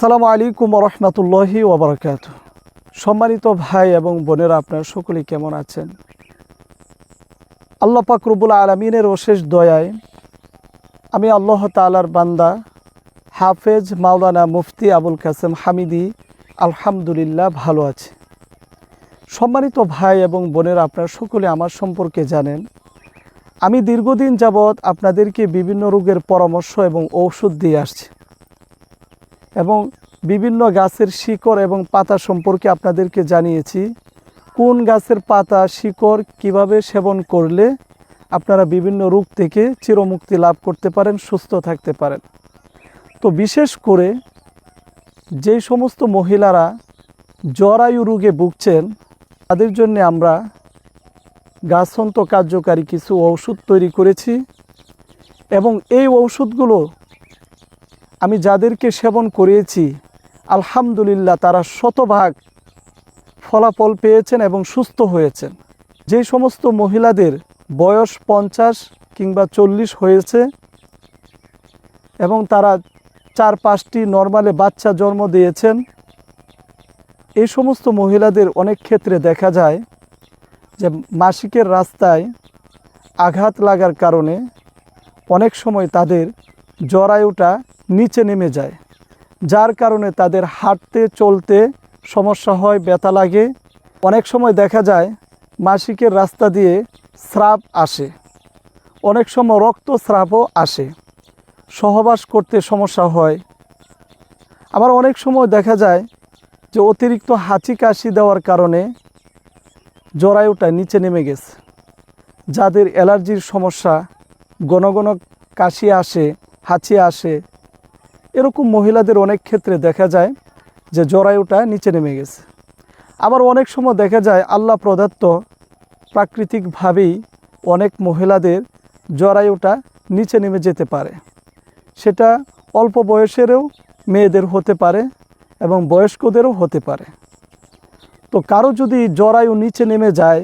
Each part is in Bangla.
আসসালামু আলাইকুম রহমতুল্লাহি ওবরাকাত সম্মানিত ভাই এবং বোনেরা, আপনার সকলেই কেমন আছেন? আল্লাহ পাক রব্বুল আলমিনের অশেষ দয়ায় আমি আল্লাহ তালার বান্দা, হাফেজ মাওলানা মুফতি আবুল কাসেম হামিদি, আলহামদুলিল্লাহ ভালো আছে। সম্মানিত ভাই এবং বোনেরা, আপনার সকলে আমার সম্পর্কে জানেন, আমি দীর্ঘদিন যাবৎ আপনাদেরকে বিভিন্ন রোগের পরামর্শ এবং ঔষধ দিয়ে আসছি। এবং বিভিন্ন গাছের শিকড় এবং পাতা সম্পর্কে আপনাদেরকে জানিয়েছি। কোন গাছের পাতা, শিকড় কীভাবে সেবন করলে আপনারা বিভিন্ন রোগ থেকে চিরমুক্তি লাভ করতে পারেন, সুস্থ থাকতে পারেন। তো বিশেষ করে যেই সমস্ত মহিলারা জরায়ু রোগে ভুগছেন, তাদের জন্য আমরা গাছন্ত কার্যকারী কিছু ঔষধ তৈরি করেছি এবং এই ঔষধগুলো আমি যাদেরকে সেবন করিয়েছি আলহামদুলিল্লাহ তারা শতভাগ ফলাফল পেয়েছেন এবং সুস্থ হয়েছেন। যে সমস্ত মহিলাদের বয়স পঞ্চাশ কিংবা চল্লিশ হয়েছে এবং তারা চার পাঁচটি নর্মালে বাচ্চা জন্ম দিয়েছেন এই সমস্ত মহিলাদের অনেক ক্ষেত্রে দেখা যায় যে মাসিকের রাস্তায় আঘাত লাগার কারণে অনেক সময় তাদের জরায়ুটা নিচে নেমে যায়, যার কারণে তাদের হাঁটতে চলতে সমস্যা হয়, ব্যথা লাগে। অনেক সময় দেখা যায়, মাসিকের রাস্তা দিয়ে স্রাব আসে। অনেক সময় রক্ত রক্তস্রাবও আসে। সহবাস করতে সমস্যা হয়। আবার অনেক সময় দেখা যায় যে অতিরিক্ত হাঁচি কাশি দেওয়ার কারণে জরায়ুটা নিচে নেমে গেছে। যাদের অ্যালার্জির সমস্যা, ঘন ঘন কাশি আসে, হাঁচি আসে এরকম মহিলাদের অনেক ক্ষেত্রে দেখা যায় যে জরায়ুটা নিচে নেমে গেছে। আবার অনেক সময় দেখা যায় আল্লাহ প্রদত্ত প্রাকৃতিকভাবেই অনেক মহিলাদের জরায়ুটা নিচে নেমে যেতে পারে। সেটা অল্প বয়সেরও মেয়েদের হতে পারে এবং বয়স্কদেরও হতে পারে। তো কারও যদি জরায়ু নিচে নেমে যায়,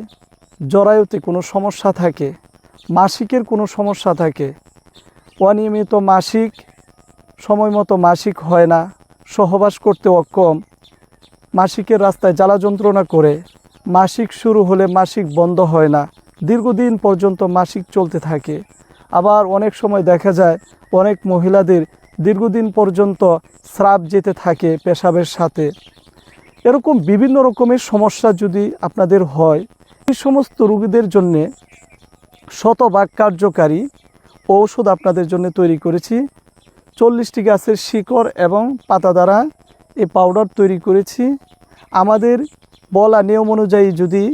জরায়ুতে কোনো সমস্যা থাকে, মাসিকের কোনো সমস্যা থাকে, অনিয়মিত মাসিক সময় মতো মাসিক হয় না, সহবাস করতে অক্ষম। মাসিকের রাস্তায় জ্বালা যন্ত্রণা করে, মাসিক শুরু হলে মাসিক বন্ধ হয় না। দীর্ঘদিন পর্যন্ত মাসিক চলতে থাকে। আবার অনেক সময় দেখা যায়, অনেক মহিলাদের দীর্ঘদিন পর্যন্ত স্রাব যেতে থাকে পেশাবের সাথে। এরকম বিভিন্ন রকমের সমস্যা যদি আপনাদের হয়, এই সমস্ত রোগীদের জন্যে শতভাগ কার্যকারী ঔষধ আপনাদের জন্য তৈরি করেছি। চল্লিশটি গাছের শিকড় এবং পাতা দ্বারা এই পাউডার তৈরি করেছি। আমাদের বলা নিয়ম অনুযায়ী যদি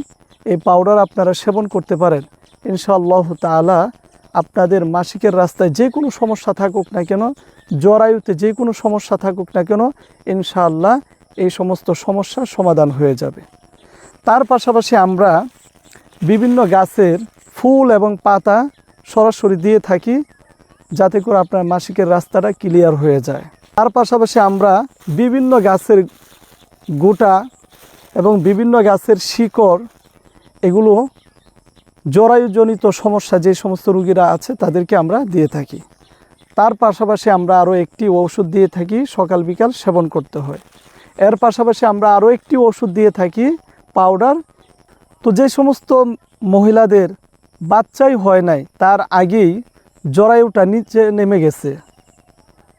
এই পাউডার আপনারা সেবন করতে পারেন, ইনশাআল্লাহ তালা আপনাদের মাসিকের রাস্তায় যে কোনো সমস্যা থাকুক না কেন, জরায়ুতে যে কোনো সমস্যা থাকুক না কেন, ইনশাআল্লাহ এই সমস্ত সমস্যার সমাধান হয়ে যাবে। তার পাশাপাশি আমরা বিভিন্ন গাছের ফুল এবং পাতা সরাসরি দিয়ে থাকি। যাতে করে আপনার মাসিকের রাস্তাটা ক্লিয়ার হয়ে যায়। তার পাশাপাশি আমরা বিভিন্ন গাছের গোটা এবং বিভিন্ন গাছের শিকড়, এগুলো জরায়ুজনিত সমস্যা, যে সমস্ত রুগীরা আছে তাদেরকে আমরা দিয়ে থাকি। তার পাশাপাশি আমরা আরও একটি ওষুধ দিয়ে থাকি, সকাল বিকাল সেবন করতে হয়। এর পাশাপাশি আমরা আরও একটি ওষুধ দিয়ে থাকি পাউডার তো যে সমস্ত মহিলাদের বাচ্চাই হয় নাই, তার আগেই জরায়ুটা নিচে নেমে গেছে।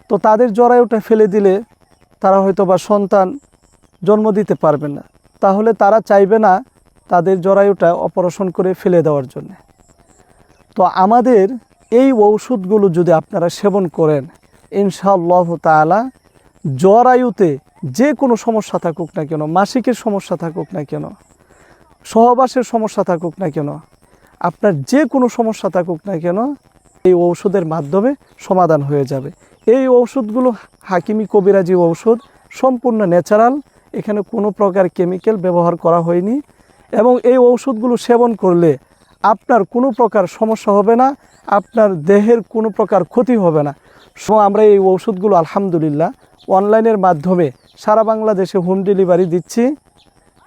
তো তাদের জরায়ুটা ফেলে দিলে তারা হয়তো বা সন্তান জন্ম দিতে পারবে না। তাহলে তারা চাইবে না তাদের জরায়ুটা অপারেশন করে ফেলে দেওয়ার জন্য। তো আমাদের এই ঔষধগুলো যদি আপনারা সেবন করেন, ইনশাআল্লাহ তালা জরায়ুতে যে কোনো সমস্যা থাকুক না কেন, মাসিকের সমস্যা থাকুক না কেন, সহবাসের সমস্যা থাকুক না কেন, আপনার যে কোনো সমস্যা থাকুক না কেন এই ঔষধের মাধ্যমে সমাধান হয়ে যাবে। এই ঔষধগুলো হাকিমি কবিরাজি ঔষধ, সম্পূর্ণ ন্যাচারাল, এখানে কোনো প্রকার কেমিক্যাল ব্যবহার করা হয়নি এবং এই ঔষধগুলো সেবন করলে আপনার কোনো প্রকার সমস্যা হবে না, আপনার দেহের কোনো প্রকার ক্ষতি হবে না। সো, আমরা এই ঔষধগুলো আলহামদুলিল্লাহ অনলাইনের মাধ্যমে সারা বাংলাদেশে হোম ডেলিভারি দিচ্ছি।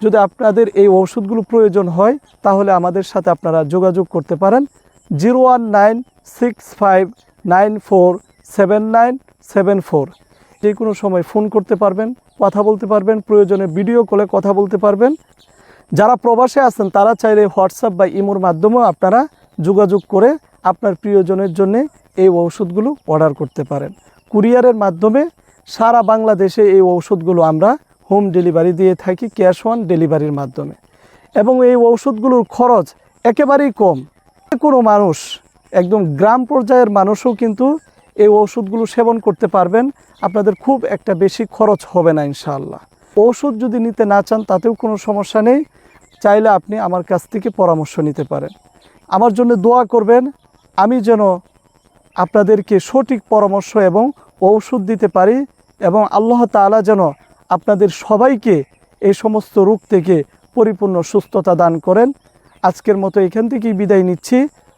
যদি আপনাদের এই ওষুধগুলো প্রয়োজন হয়, তাহলে আমাদের সাথে আপনারা যোগাযোগ করতে পারেন। Zero one nine six five nine four seven nine seven four যে কোনো সময় ফোন করতে পারবেন, কথা বলতে পারবেন, প্রয়োজনে ভিডিও কলে কথা বলতে পারবেন। যারা প্রবাসে আছেন, তারা চাইলে হোয়াটসঅ্যাপ বা ইমোর মাধ্যমেও আপনারা যোগাযোগ করে আপনার প্রিয়জনের জন্য এই ঔষধগুলো অর্ডার করতে পারেন। কুরিয়ারের মাধ্যমে সারা বাংলাদেশে এই ঔষধগুলো আমরা হোম ডেলিভারি দিয়ে থাকি ক্যাশ অন ডেলিভারির মাধ্যমে। এবং এই ঔষধগুলোর খরচ একেবারেই কম। কোনো মানুষ একদম গ্রাম পর্যায়ের মানুষও কিন্তু এই ওষুধগুলো সেবন করতে পারবেন। আপনাদের খুব একটা বেশি খরচ হবে না, ইনশাআল্লাহ। ওষুধ যদি নিতে না চান, তাতেও কোনো সমস্যা নেই। চাইলে আপনি আমার কাছ থেকে পরামর্শ নিতে পারেন। আমার জন্য দোয়া করবেন, আমি যেন আপনাদেরকে সঠিক পরামর্শ এবং ঔষধ দিতে পারি এবং আল্লাহ তাআলা যেন আপনাদের সবাইকে এই সমস্ত রোগ থেকে পরিপূর্ণ সুস্থতা দান করেন। আজকের মতো এখান থেকেই বিদায় নিচ্ছি।